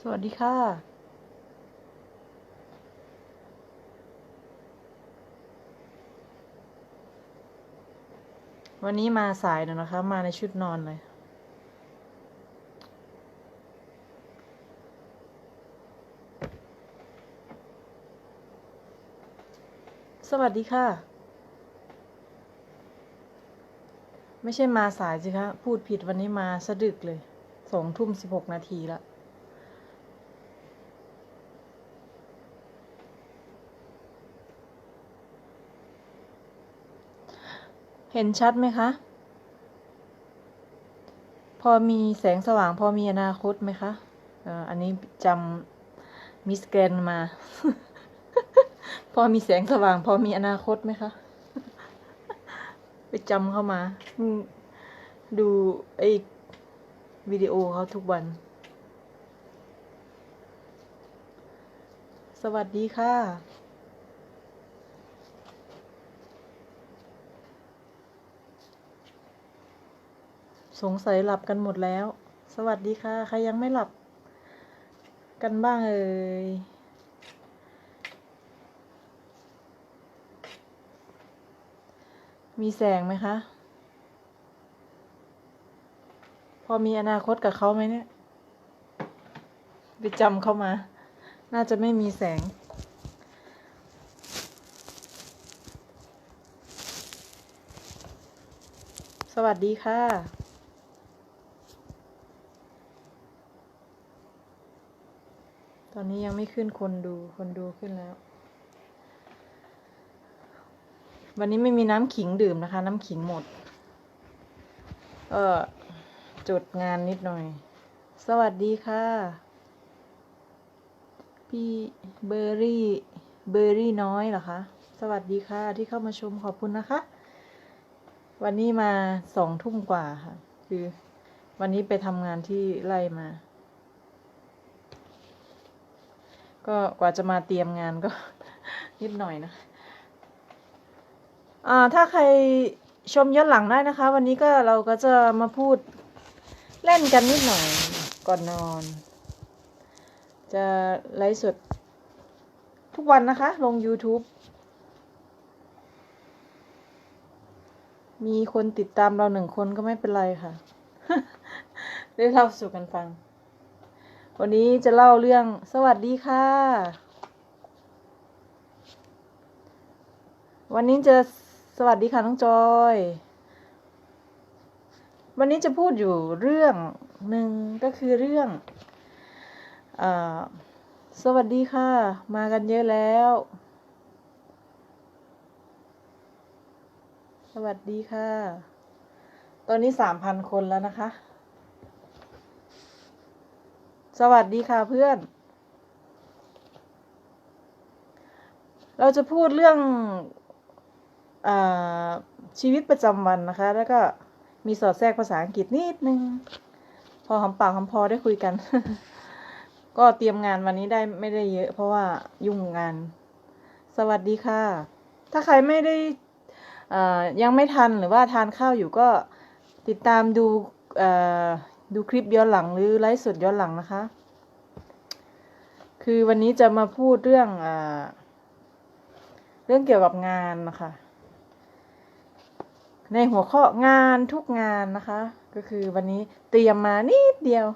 สวัสดีค่ะ วันนี้มาสายหน่อยนะคะ มาในชุดนอนเลยสวัสดีค่ะ ไม่ใช่มาสายสิคะ พูดผิดวันนี้มาสะดึกเลยสองทุ่มสิบหกนาทีแล้ว เห็นชัดไหมคะ พอมีแสงสว่าง พอมีอนาคตไหมคะอันนี้จำมิสแกรนมา พอมีแสงสว่าง พอมีอนาคตไหมคะ ไปจำเข้ามา ดูไอ้วิดีโอเขาทุกวัน สวัสดีค่ะ สงสัยหลับกันหมดแล้ว สวัสดีค่ะ ใครยังไม่หลับ กันบ้างเอ่ยมีแสงไหมคะ พอมีอนาคตกับเขาไหมเนี่ย ไปจำเข้ามา น่าจะไม่มีแสง สวัสดีค่ะ ตอนนี้ยังไม่ขึ้นคนดู คนดูขึ้นแล้ว วันนี้ไม่มีน้ำขิงดื่มนะคะ น้ำขิงหมด เออจดงานนิดหน่อย สวัสดีค่ะ พี่เบอร์รี่ เบอร์รี่น้อยเหรอคะ สวัสดีค่ะที่เข้ามาชมขอบคุณนะคะ วันนี้มาสองทุ่มกว่าค่ะ คือวันนี้ไปทำงานที่ไล่มา ก็กว่าจะมาเตรียมงานก็ นิดหน่อยนะอ่าถ้าใครชมย้อนหลังได้นะคะ วันนี้ก็เราก็จะมาพูดเล่นกันนิดหน่อยก่อนนอน จะไลฟ์สดทุกวันนะคะ ลง YouTube มีคนติดตามเราหนึ่งคนก็ไม่เป็นไรค่ะ ได้เล่าสู่กันฟัง วันนี้จะเล่าเรื่องสวัสดีค่ะ วันนี้จะสวัสดีค่ะน้องจอย วันนี้จะพูดอยู่เรื่องหนึ่งก็คือเรื่องอสวัสดีค่ะ มากันเยอะแล้ว สวัสดีค่ะ ตอนนี้สามพันคนแล้วนะคะ สวัสดีค่ะเพื่อน เราจะพูดเรื่องอชีวิตประจำวันนะคะ แล้วก็มีสอดแทรกภาษาอังกฤษนิดนึง พอหอมปากหอมพอได้คุยกัน ก็เตรียมงานวันนี้ได้ไม่ได้เยอะ เพราะว่ายุ่งงาน สวัสดีค่ะ ถ้าใครไม่ได้ยังไม่ทันหรือว่าทานข้าวอยู่ก็ติดตามดู ดูคลิปย้อนหลังหรือไลฟ์สดย้อนหลังนะคะ คือวันนี้จะมาพูดเรื่องอาเรื่องเกี่ยวกับงานนะคะ ในหัวข้องานทุกงานนะคะ ก็คือวันนี้เตรียมมานิดเดียว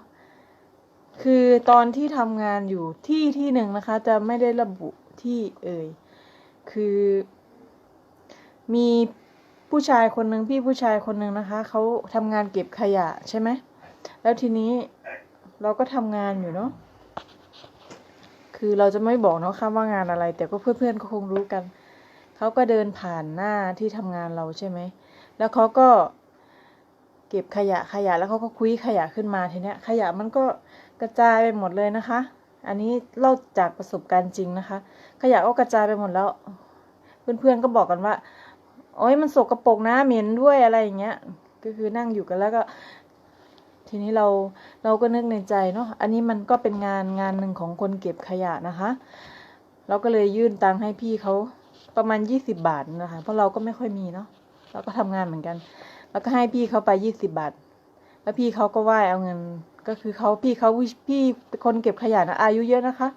คือตอนที่ทำงานอยู่ที่ที่หนึ่งนะคะ จะไม่ได้ระบุที่เอ่ย คือมีผู้ชายคนหนึ่งพี่ผู้ชายคนหนึ่งนะคะ เขาทำงานเก็บขยะใช่ไหม แล้วทีนี้เราก็ทำงานอยู่เนาะคือเราจะไม่บอกเนาะค่ะว่างานอะไร แต่ก็เพื่อนๆก็คงรู้กันเขาก็เดินผ่านหน้าที่ทำงานเราใช่ไหมแล้วเขาก็เก็บขยะขยะแล้วเขาก็คุยขยะขึ้นมาทีเนี้ย ขยะมันก็กระจายไปหมดเลยนะคะ อันนี้เล่าจากประสบการณ์จริงนะคะ ขยะก็กระจายไปหมดแล้ว เพื่อนๆก็บอกกันว่าโอ้ยมันสกรปรกนะเหม็นด้วยอะไรอย่างเงี้ย ก็คือนั่งอยู่กันแล้วก็ ทีนี้เราเราก็นึกในใจเนาะอันนี้มันก็เป็นงานงานหนึ่งของคนเก็บขยะนะคะ เราก็เลยยื่นตังค์ให้พี่เขาประมาณยี่สิบบาทนะคะ เพราะเราก็ไม่ค่อยมีเนาะเราก็ทำงานเหมือนกัน แล้วก็ให้พี่เขาไปยี่สิบบาท แล้วพี่เขาก็ไหว้เอาเงิน ก็คือเขาพี่เขาพี่คนเก็บขยะนะอายุเยอะนะคะ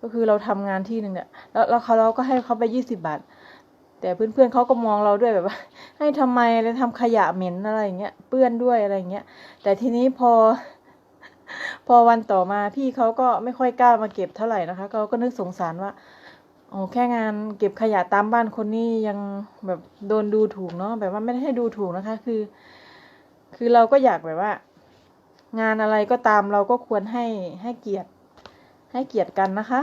ก็คือเราทำงานที่หนึ่งเนี่ยแล้วแล้วเขาเราก็ให้เขาไปยี่สิบาท แต่เพื่อนๆเขาก็มองเราด้วยแบบว่า ให้ทำไมเลยทำขยะเหม็นอะไรอย่างเงี้ยเปื้อนด้วยอะไรอย่างเงี้ย แต่ทีนี้พอ พอวันต่อมาพี่เขาก็ไม่ค่อยกล้ามาเก็บเท่าไหร่นะคะเขาก็นึกสงสารว่าโอ้แค่งานเก็บขยะตามบ้านคนนี้ยังแบบโดนดูถูกเนาะแบบว่าไม่ได้ให้ดูถูกนะคะ คือ คือเราก็อยากแบบว่า งานอะไรก็ตามเราก็ควรให้ให้เกียรติให้เกียรติกันนะคะ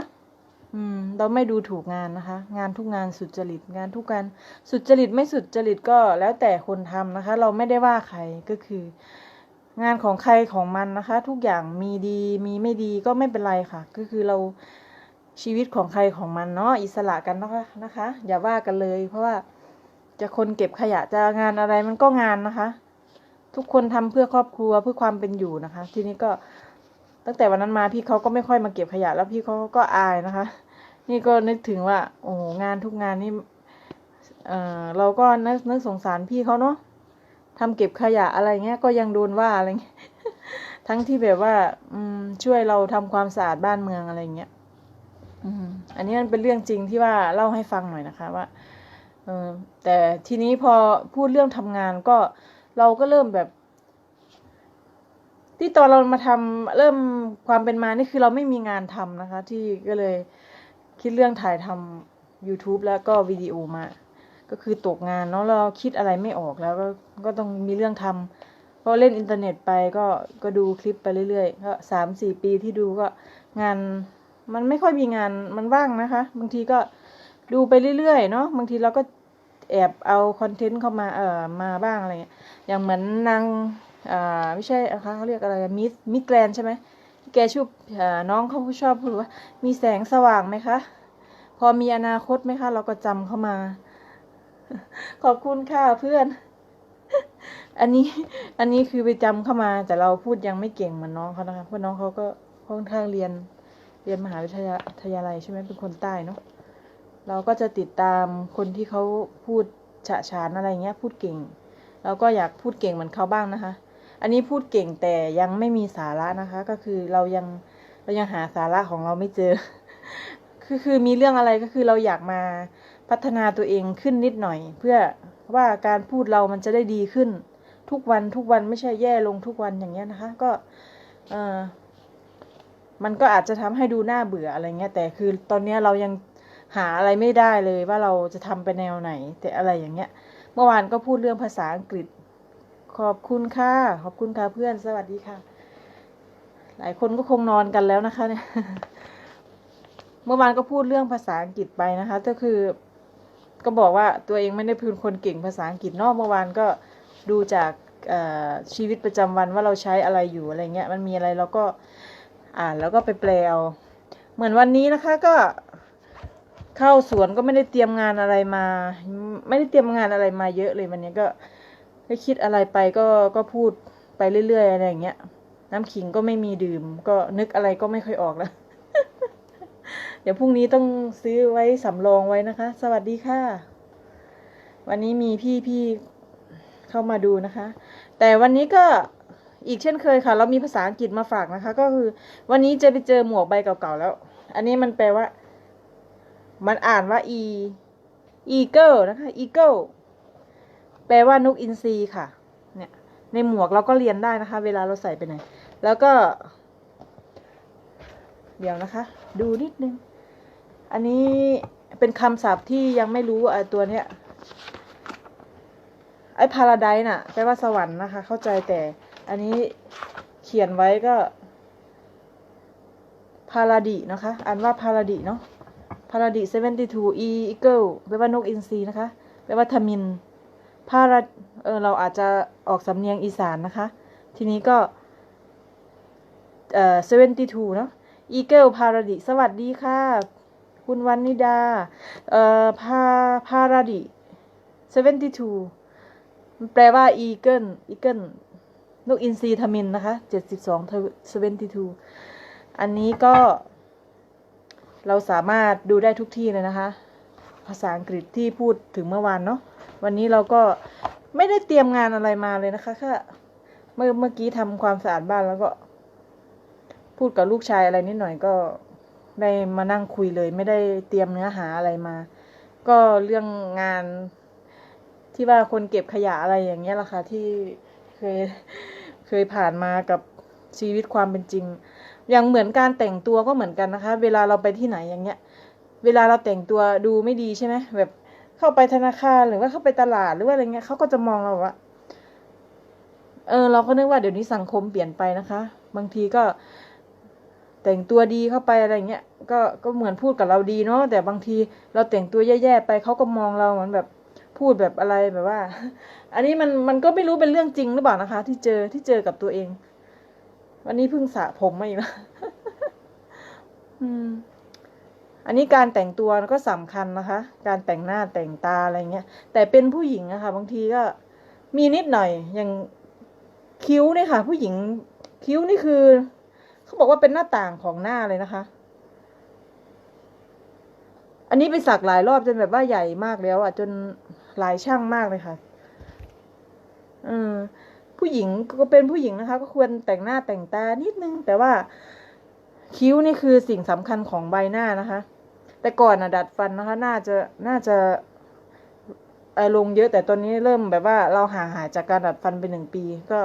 อืม เราไม่ดูถูกงานนะคะ งานทุกงานสุจริต งานทุกการสุจริตไม่สุจริตก็แล้วแต่คนทำนะคะ เราไม่ได้ว่าใครก็คือ งานของใครของมันนะคะ ทุกอย่างมีดีมีไม่ดีก็ไม่เป็นไรค่ะ ก็คือเราชีวิตของใครของมันเนาะอิสระกันนะคะนะคะ อย่าว่ากันเลย เพราะว่าจะคนเก็บขยะจะงานอะไรมันก็งานนะคะ ทุกคนทำเพื่อครอบครัวเพื่อความเป็นอยู่นะคะ ทีนี้ก็ตั้งแต่วันนั้นมาพี่เขาก็ไม่ค่อยมาเก็บขยะแล้วพี่เขาก็อายนะคะ นี่ก็นึกถึงว่า โอ้งานทุกงานนี่เออเราก็นึกนึกสงสารพี่เขาเนาะทำเก็บขยะอะไรเงี้ย ก็ยังโดนว่าอะไรเงี้ยทั้งที่แบบว่า อืม ช่วยเราทำความสะอาดบ้านเมืองอะไรเงี้ยอืม อันนี้มันเป็นเรื่องจริงที่ว่าเล่าให้ฟังหน่อยนะคะว่าเออแต่ทีนี้พอพูดเรื่องทำงานก็เราก็เริ่มแบบ ที่ตอนเรามาทำเริ่มความเป็นมานี่คือเราไม่มีงานทำนะคะ ที่ก็เลย คิดเรื่องถ่ายทำ YouTube แล้วก็วิดีโอมา ก็คือตกงานเนาะเราคิดอะไรไม่ออกแล้วก็ก็ต้องมีเรื่องทำเพราะเล่นอินเทอร์เน็ตไปก็ก็ดูคลิปไปเรื่อยๆก็สามสี่ปีที่ดูก็งานมันไม่ค่อยมีงานมันว่างนะคะ บางทีก็ดูไปเรื่อยๆเนาะบางทีเราก็แอบเอาคอนเทนต์เข้ามาเอ่อมาบ้างอะไรเงี้ยอย่างเหมือนนางอ่าไม่ใช่นะคะเขาเรียกอะไรมิสมิสแกรนใช่ไหม แกชุบอ่าน้องเขาชอบพูดว่า มีแสงสว่างไหมคะ พอมีอนาคตไหมคะ เราก็จำเข้ามา ขอบคุณค่ะเพื่อน อันนี้อันนี้คือไปจำเข้ามา แต่เราพูดยังไม่เก่งเหมือนน้องเขานะคะเพราะน้องเขาก็ค่อนข้างเรียนเรียนมหาวิทยาวิทยาลัยใช่ไหมเป็นคนใต้เนาะเราก็จะติดตามคนที่เขาพูดฉะฉานอะไรเงี้ย พูดเก่ง เราก็อยากพูดเก่งเหมือนเขาบ้างนะคะ อันนี้พูดเก่งแต่ยังไม่มีสาระนะคะ ก็คือเรายังเรายังหาสาระของเราไม่เจอ คือคือมีเรื่องอะไรก็คือเราอยากมาพัฒนาตัวเองขึ้นนิดหน่อย เพื่อว่าการพูดเรามันจะได้ดีขึ้น ทุกวันทุกวันไม่ใช่แย่ลงทุกวันอย่างเงี้ยนะคะ ก็เออมันก็อาจจะทำให้ดูน่าเบื่ออะไรเงี้ย แต่คือตอนเนี้ยเรายังหาอะไรไม่ได้เลยว่าเราจะทำไปแนวไหน แต่อะไรอย่างเงี้ย เมื่อวานก็พูดเรื่องภาษาอังกฤษ ขอบคุณค่ะ ขอบคุณค่ะเพื่อน สวัสดีค่ะ หลายคนก็คงนอนกันแล้วนะคะ เนี่ย เมื่อวานก็พูดเรื่องภาษาอังกฤษไปนะคะ ก็คือ ก็บอกว่าตัวเองไม่ได้เป็นคนเก่งภาษาอังกฤษนอกเมื่อวานก็ดูจากชีวิตประจำวันว่าเราใช้อะไรอยู่อะไรเงี้ย มันมีอะไรเราก็อ่านแล้วก็ไปแปลเอาเหมือนวันนี้นะคะก็เข้าสวนก็ไม่ได้เตรียมงานอะไรมา ไม่ได้เตรียมงานอะไรมาเยอะเลยวันนี้ก็ ก็คิดอะไรไปก็ก็พูดไปเรื่อยๆอะไรอย่างเงี้ย น้ำขิงก็ไม่มีดื่ม ก็นึกอะไรก็ไม่ค่อยออกแล้ว เดี๋ยวพรุ่งนี้ต้องซื้อไว้สำรองไว้นะคะ สวัสดีค่ะ วันนี้มีพี่พี่เข้ามาดูนะคะ แต่วันนี้ก็อีกเช่นเคยค่ะ เรามีภาษาอังกฤษมาฝากนะคะ ก็คือ วันนี้จะไปเจอหมวกใบเก่าๆแล้ว อันนี้มันแปลว่า มันอ่านว่า e eagle นะคะ eagle แปลว่านกอินทรีค่ะ เนี่ย ในหมวกเราก็เรียนได้นะคะ เวลาเราใส่ไปไหน แล้วก็ เดี๋ยวนะคะ ดูนิดนึง อันนี้เป็นคำศัพท์ที่ยังไม่รู้ไอ้ตัวเนี้ย ไอ้พาราไดน่ะ แปลว่าสวรรค์นะคะ เข้าใจแต่ อันนี้เขียนไว้ก็พาราดินะคะ อ่านว่าพาราดิเนาะพาราดิ72 e eagle แปลว่านกอินทรีนะคะ แปลว่าทมิน พาราเออเราอาจจะออกสำเนียงอีสานนะคะ ทีนี้ก็ เอ่อ72เวนตี้ทูเนาะ eagle พาราดิสวัสดีค่ะ คุณวันนิดา เอ่อพาพาราดิ72มันแปลว่า eagle eagle นกอินทรีทมินนะคะ72 72อันนี้ก็ เราสามารถดูได้ทุกที่เลยนะคะ ภาษาอังกฤษที่พูดถึงเมื่อวานเนาะ วันนี้เราก็ไม่ได้เตรียมงานอะไรมาเลยนะคะแค่เมื่อเมื่อกี้ทำความสะอาดบ้านแล้วก็ พูดกับลูกชายอะไรนิดหน่อยก็ได้มานั่งคุยเลย ไม่ได้เตรียมเนื้อหาอะไรมา ก็เรื่องงานที่ว่าคนเก็บขยะอะไรอย่างเงี้ยแหละค่ะที่เคยเคยผ่านมากับชีวิตความเป็นจริง อย่างเหมือนการแต่งตัวก็เหมือนกันนะคะ เวลาเราไปที่ไหนอย่างเงี้ย เวลาเราแต่งตัวดูไม่ดีใช่ไหมแบบ เข้าไปธนาคารหรือว่าเข้าไปตลาดหรือว่าอะไรเงี้ยเขาก็จะมองเราว่าเออเราก็นึกว่าเดี๋ยวนี้สังคมเปลี่ยนไปนะคะ บางทีก็แต่งตัวดีเข้าไปอะไรเงี้ยก็ก็เหมือนพูดกับเราดีเนาะแต่บางทีเราแต่งตัวแย่ๆไปเขาก็มองเราเหมือนแบบพูดแบบอะไรแบบว่า อันนี้มันมันก็ไม่รู้เป็นเรื่องจริงหรือเปล่านะคะ ที่เจอที่เจอกับตัวเอง วันนี้เพิ่งสระผมมาอีกแล้วอืม อันนี้การแต่งตัวก็สำคัญนะคะ การแต่งหน้าแต่งตาอะไรเงี้ย แต่เป็นผู้หญิงอะค่ะ บางทีก็มีนิดหน่อย อย่างคิ้วเนี่ยค่ะ ผู้หญิงคิ้วนี่คือ เขาบอกว่าเป็นหน้าต่างของหน้าเลยนะคะ อันนี้ไปสักหลายรอบจนแบบว่าใหญ่มากแล้วอะจนหลายช่างมากเลยค่ะเออผู้หญิงก็เป็นผู้หญิงนะคะ ก็ควรแต่งหน้าแต่งตานิดนึง แต่ว่าคิ้วนี่คือสิ่งสำคัญของใบหน้านะคะ แต่ก่อนอะดัดฟันนะคะ น่าจะน่าจะลงเยอะแต่ตอนนี้เริ่มแบบว่าเราหาหายจากการดัดฟันไปหนึ่งปี ก็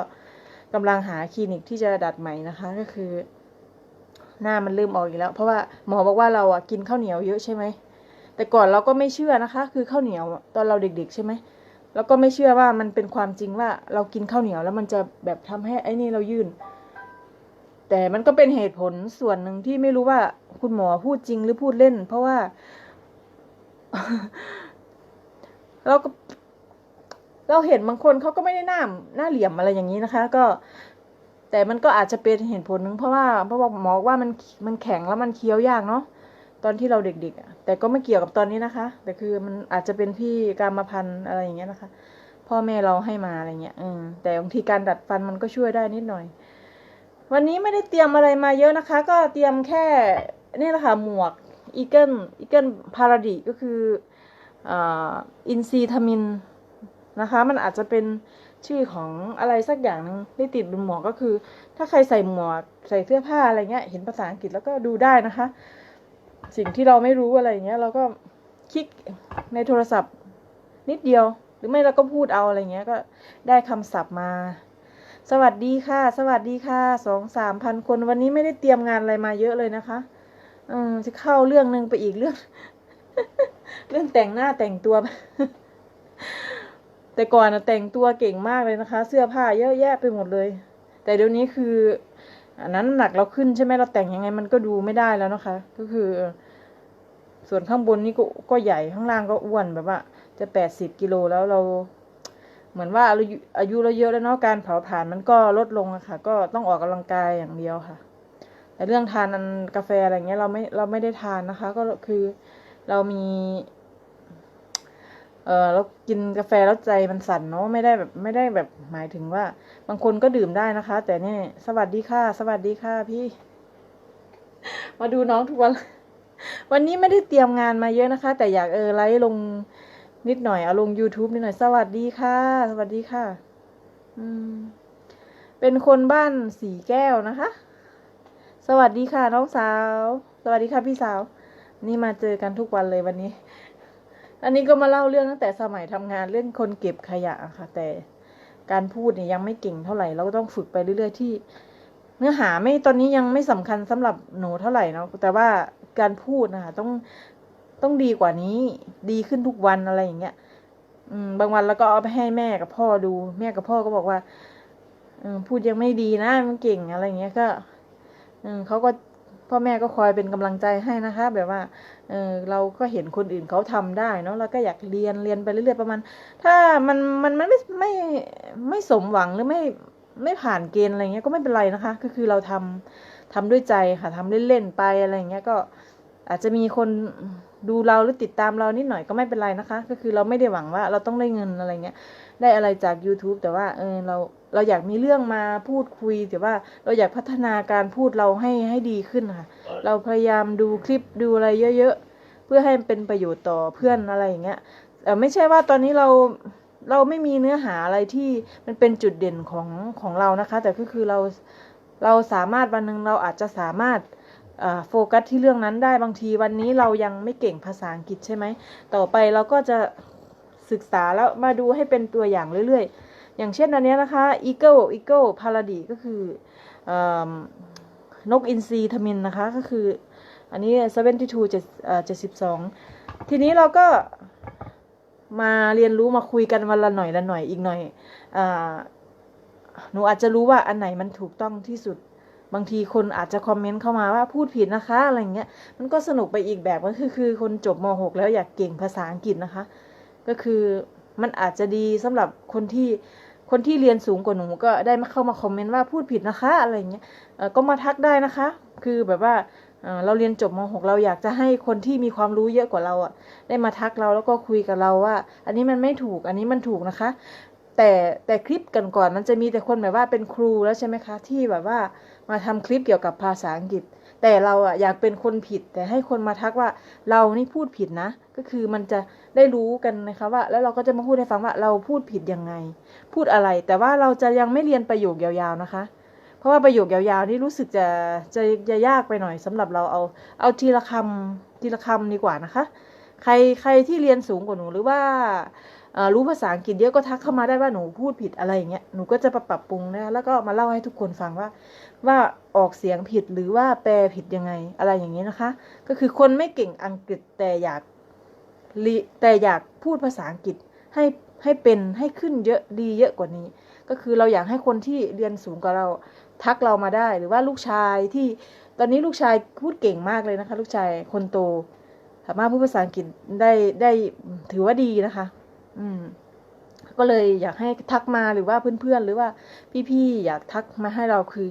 กำลังหาคลินิกที่จะดัดใหม่นะคะ ก็คือ หน้ามันเริ่มออกอีกแล้ว เพราะว่าหมอบอกว่าเราอะกินข้าวเหนียวเยอะใช่ไหมแต่ก่อนเราก็ไม่เชื่อนะคะ คือข้าวเหนียวตอนเราเด็ก ๆ ใช่ไหมแล้วก็ไม่เชื่อว่ามันเป็นความจริงว่าเรากินข้าวเหนียวแล้วมันจะแบบทำให้ไอ้นี่เรายื่น แต่มันก็เป็นเหตุผลส่วนหนึ่งที่ไม่รู้ว่าคุณหมอพูดจริงหรือพูดเล่น เพราะว่า เราก็ เราเห็นบางคนเขาก็ไม่ได้หน้าหน้าเหลี่ยมอะไรอย่างนี้นะคะ ก็ แต่มันก็อาจจะเป็นเหตุผลหนึ่งเพราะว่าเพราะว่าหมอว่ามันมันแข็งแล้วมันเคี้ยวยากเนาะตอนที่เราเด็กๆแต่ก็ไม่เกี่ยวกับตอนนี้นะคะ แต่คือมันอาจจะเป็นพี่กรรมาพันธุ์อะไรอย่างเงี้ยนะคะ พ่อแม่เราให้มาอะไรเงี้ยอืมแต่บางทีการดัดฟันมันก็ช่วยได้นิดหน่อย วันนี้ไม่ได้เตรียมอะไรมาเยอะนะคะ ก็เตรียมแค่นี่แหละค่ะหมวกอีเกิลอีเกิลพาราดิก็คืออินซีทามินนะคะ มันอาจจะเป็นชื่อของอะไรสักอย่างหนึงที่ติดบนหมวกก็คือ ถ้าใครใส่หมวกใส่เสื้อผ้าอะไรเงี้ย เห็นภาษาอังกฤษแล้วก็ดูได้นะคะ สิ่งที่เราไม่รู้อะไรเงี้ย เราก็คลิกในโทรศัพท์นิดเดียว หรือไม่เราก็พูดเอาอะไรเงี้ยก็ได้คำศัพท์มา สวัสดีค่ะ สวัสดีค่ะสองสามพันคนวันนี้ไม่ได้เตรียมงานอะไรมาเยอะเลยนะคะอืมจะเข้าเรื่องหนึ่งไปอีกเรื่อง เรื่องแต่งหน้าแต่งตัว แต่ก่อนนะแต่งตัวเก่งมากเลยนะคะ เสื้อผ้าเยอะแยะไปหมดเลย แต่เดี๋ยวนี้คืออันนั้นหนักเราขึ้นใช่ไหมเราแต่งยังไงมันก็ดูไม่ได้แล้วนะคะ ก็คือ ส่วนข้างบนนี่ก็ก็ใหญ่ข้างล่างก็อ้วนแบบว่า จะแปดสิบกิโลแล้วเรา เหมือนว่าอายุเราเยอะแล้วเนาะการเผาผลาญมันก็ลดลงอะค่ะ ก็ต้องออกกำลังกายอย่างเดียวค่ะ แต่เรื่องทานอันกาแฟอะไรเงี้ยเราไม่เราไม่ได้ทานนะคะ ก็คือเรามี เออเรากินกาแฟแล้วใจมันสั่นเนาะไม่ได้แบบไม่ได้แบบหมายถึงว่า บางคนก็ดื่มได้นะคะ แต่นี่สวัสดีค่ะ สวัสดีค่ะพี่ มาดูน้องทุกวันวันนี้ไม่ได้เตรียมงานมาเยอะนะคะ แต่อยากเออไลฟ์ลง นิดหน่อยเอาลง YouTube นิดหน่อยสวัสดีค่ะ สวัสดีค่ะ อืม เป็นคนบ้านสีแก้วนะคะ สวัสดีค่ะน้องสาว สวัสดีค่ะพี่สาว นี่มาเจอกันทุกวันเลยวันนี้ อันนี้ก็มาเล่าเรื่องตั้งแต่สมัยทำงานเรื่องคนเก็บขยะค่ะ แต่การพูดเนี่ยยังไม่เก่งเท่าไหร่เราก็ต้องฝึกไปเรื่อยๆที่ เนื้อหาไม่ตอนนี้ยังไม่สำคัญสำหรับหนูเท่าไหร่เนาะแต่ว่าการพูดนะคะต้อง ต้องดีกว่านี้ ดีขึ้นทุกวันอะไรอย่างเงี้ยอืม บางวันแล้วก็เอาไปให้แม่กับพ่อดู แม่กับพ่อก็บอกว่าอพูดยังไม่ดีนะมันเก่งอะไรอย่างเงี้ยก็เออเขาก็พ่อแม่ก็คอยเป็นกำลังใจให้นะคะ แบบว่าเออเราก็เห็นคนอื่นเขาทำได้เนาะเราก็อยากเรียนเรียนไปเรื่อยๆประมาณ ถ้ามันมันมันไม่ไม่ไม่สมหวังหรือไม่ไม่ผ่านเกณฑ์อะไรเงี้ยก็ไม่เป็นไรนะคะ ก็คือเราทำทำด้วยใจค่ะทำเล่นๆไปอะไรอย่างเงี้ยก็ อาจจะมีคนดูเราหรือติดตามเรานิดหน่อยก็ไม่เป็นไรนะคะ ก็คือเราไม่ได้หวังว่าเราต้องได้เงินอะไรเงี้ย ได้อะไรจาก YouTube แต่ว่าเออเราเราอยากมีเรื่องมาพูดคุย แต่ว่าเราอยากพัฒนาการพูดเราให้ให้ดีขึ้นค่ะ เราพยายามดูคลิปดูอะไรเยอะๆ เพื่อให้มันเป็นประโยชน์ต่อเพื่อนอะไรอย่างเงี้ยแต่ไม่ใช่ว่าตอนนี้เราเราไม่มีเนื้อหาอะไรที่มันเป็นจุดเด่นของของเรานะคะ แต่ก็คือเราเราสามารถวันหนึ่งเราอาจจะสามารถเอ่อ โฟกัสที่เรื่องนั้นได้บางทีวันนี้เรายังไม่เก่งภาษาอังกฤษใช่ไหม ต่อไปเราก็จะศึกษาแล้วมาดูให้เป็นตัวอย่างเรื่อยๆ อย่างเช่นอันนี้นะคะ eagle eagle parody ก็คืออนกอินทรีทมินนะคะ ก็คืออันนี้ 72 7เอ่อ72 ทีนี้เราก็มาเรียนรู้มาคุยกันวันละหน่อยละหน่อยอีกหน่อยอหนูอาจจะรู้ว่าอันไหนมันถูกต้องที่สุด บางทีคนอาจจะคอมเมนต์เข้ามาว่าพูดผิดนะคะอะไรเงี้ยมันก็สนุกไปอีกแบบก็คือคือคนจบม .6 แล้วอยากเก่งภาษาอังกฤษนะคะ ก็คือมันอาจจะดีสำหรับคนที่คนที่เรียนสูงกว่าหนูก็ได้มาเข้ามาคอมเมนต์ว่าพูดผิดนะคะอะไรเงี้ยก็มาทักได้นะคะ คือแบบว่าเราเรียนจบม .6 เราอยากจะให้คนที่มีความรู้เยอะกว่าเราอะได้มาทักเราแล้วก็คุยกับเราว่า อันนี้มันไม่ถูกอันนี้มันถูกนะคะ แต่แต่คลิปกันก่อนๆมันจะมีแต่คนแบบว่าเป็นครูแล้วใช่ไหมคะ ที่แบบว่า มาทำคลิปเกี่ยวกับภาษาอังกฤษ แต่เราอะอยากเป็นคนผิด แต่ให้คนมาทักว่าเรานี่พูดผิดนะ ก็คือมันจะได้รู้กันนะคะว่า แล้วเราก็จะมาพูดให้ฟังว่าเราพูดผิดยังไง พูดอะไร แต่ว่าเราจะยังไม่เรียนประโยคยาวๆนะคะ เพราะว่าประโยคยาวๆนี่รู้สึกจะจะจะยากไปหน่อยสำหรับเราเอาเอาทีละคำทีละคำดีกว่านะคะ ใครใครที่เรียนสูงกว่าหนูหรือว่า รู้ภาษาอังกฤษเยอะก็ทักเข้ามาได้ว่าหนูพูดผิดอะไรอย่างเงี้ยหนูก็จะปรับปรุงนะแล้วก็มาเล่าให้ทุกคนฟังว่า ว่าออกเสียงผิดหรือว่าแปลผิดยังไงอะไรอย่างนี้นะคะ ก็คือคนไม่เก่งอังกฤษแต่อยากแต่อยากพูดภาษาอังกฤษให้ให้เป็นให้ขึ้นเยอะดีเยอะกว่านี้ ก็คือเราอยากให้คนที่เรียนสูงกว่าเราทักเรามาได้หรือว่าลูกชายที่ตอนนี้ลูกชายพูดเก่งมากเลยนะคะ ลูกชายคนโตสามารถพูดภาษาอังกฤษได้ได้ถือว่าดีนะคะ อืม ก็เลยอยากให้ทักมาหรือว่าเพื่อนๆ หรือว่าพี่ๆ อยากทักมาให้เราคือ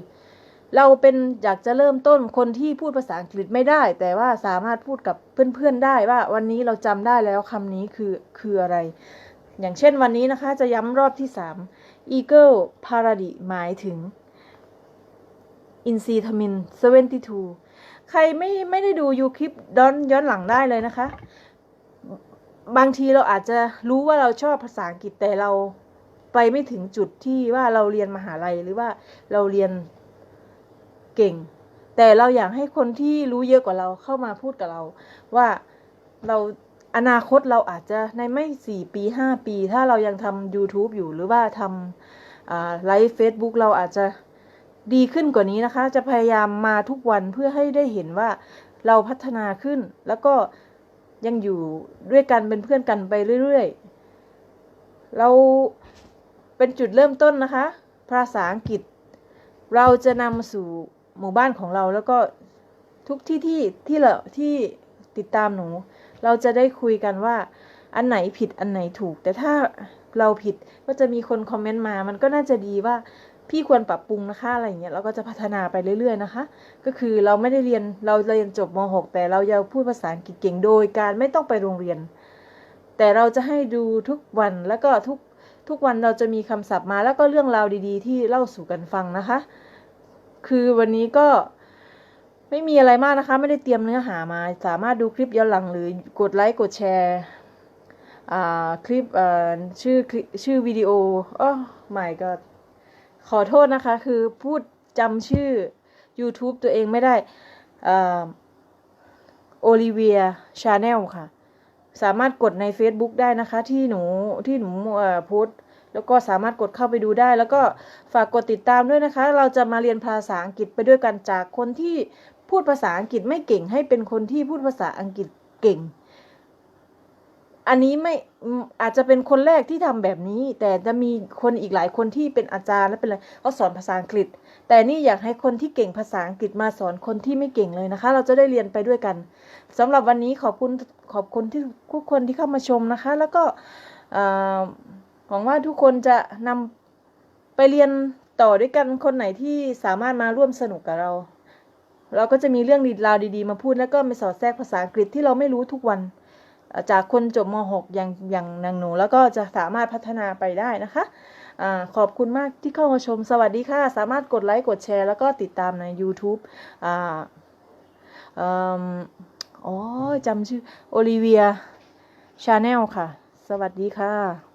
เราเป็นอยากจะเริ่มต้นคนที่พูดภาษาอังกฤษไม่ได้ แต่ว่าสามารถพูดกับเพื่อนๆ ได้ว่า วันนี้เราจำได้แล้วคำนี้คือคืออะไร อย่างเช่นวันนี้นะคะ จะย้ำรอบที่สาม Eagle Parody หมายถึงอินซีทมิน 72 ใครไม่ไม่ได้ดูยูคลิปย้อนย้อนหลังได้เลยนะคะ บางทีเราอาจจะรู้ว่าเราชอบภาษาอังกฤษแต่เราไปไม่ถึงจุดที่ว่าเราเรียนมหาลัยหรือว่าเราเรียนเก่ง แต่เราอยากให้คนที่รู้เยอะกว่าเราเข้ามาพูดกับเรา ว่าเราอนาคตเราอาจจะในไม่สี่ปีห้าปี ถ้าเรายังทำ YouTube อยู่หรือว่าทำไลฟ์เฟซบุ๊กเราอาจจะดีขึ้นกว่านี้นะคะ จะพยายามมาทุกวันเพื่อให้ได้เห็นว่าเราพัฒนาขึ้น แล้วก็ ยังอยู่ด้วยกันเป็นเพื่อนกันไปเรื่อยๆ เราเป็นจุดเริ่มต้นนะคะ ภาษาอังกฤษ เราจะนำสู่หมู่บ้านของเราแล้วก็ทุกที่ที่ที่เราที่ติดตามหนู เราจะได้คุยกันว่า อันไหนผิดอันไหนถูก แต่ถ้าเราผิดก็จะมีคนคอมเมนต์มา มันก็น่าจะดีว่า พี่ควรปรับปรุงนะคะอะไรอย่างเงี้ยเราก็จะพัฒนาไปเรื่อย ๆนะคะ ก็คือเราไม่ได้เรียนเราเรียนจบม .6 แต่เรายังพูดภาษาอังกฤษเก่งโดยการไม่ต้องไปโรงเรียน แต่เราจะให้ดูทุกวันแล้วก็ทุกทุกวันเราจะมีคำศัพท์มาแล้วก็เรื่องราวดีๆ ที่เล่าสู่กันฟังนะคะ คือวันนี้ก็ไม่มีอะไรมากนะคะ ไม่ได้เตรียมเนื้อหามา สามารถดูคลิปย้อนหลังหรือกดไลค์กดแชร์คลิปชื่อชื่อวิดีโออ๋อไม่ก็ ขอโทษนะคะ คือพูดจำชื่อ YouTube ตัวเองไม่ได้โอลิเวียชาแนลค่ะ สามารถกดใน Facebook ได้นะคะ ที่หนูที่หนูโพสต์แล้วก็สามารถกดเข้าไปดูได้ แล้วก็ฝากกดติดตามด้วยนะคะ เราจะมาเรียนภาษาอังกฤษไปด้วยกันจากคนที่พูดภาษาอังกฤษไม่เก่งให้เป็นคนที่พูดภาษาอังกฤษเก่ง อันนี้ไม่อาจจะเป็นคนแรกที่ทำแบบนี้ แต่จะมีคนอีกหลายคนที่เป็นอาจารย์และเป็นอะไรเขาสอนภาษาอังกฤษ แต่นี่อยากให้คนที่เก่งภาษาอังกฤษมาสอนคนที่ไม่เก่งเลยนะคะ เราจะได้เรียนไปด้วยกันสำหรับวันนี้ขอบคุณขอบคุณที่ทุกคนที่เข้ามาชมนะคะ แล้วก็หวังว่าทุกคนจะนำไปเรียนต่อด้วยกันคนไหนที่สามารถมาร่วมสนุกกับเรา เราก็จะมีเรื่องดีราวดีๆ มาพูดแล้วก็มาสอดแทรกภาษาอังกฤษที่เราไม่รู้ทุกวัน จากคนจบม .6 อย่างอย่างนางหนู แล้วก็จะสามารถพัฒนาไปได้นะคะอขอบคุณมากที่เข้ามาชมสวัสดีค่ะ สามารถกดไลค์กดแชร์ แล้วก็ติดตามใน YouTube อ่าอ๋อจำชื่อโอลิเวียชาแนลค่ะ สวัสดีค่ะ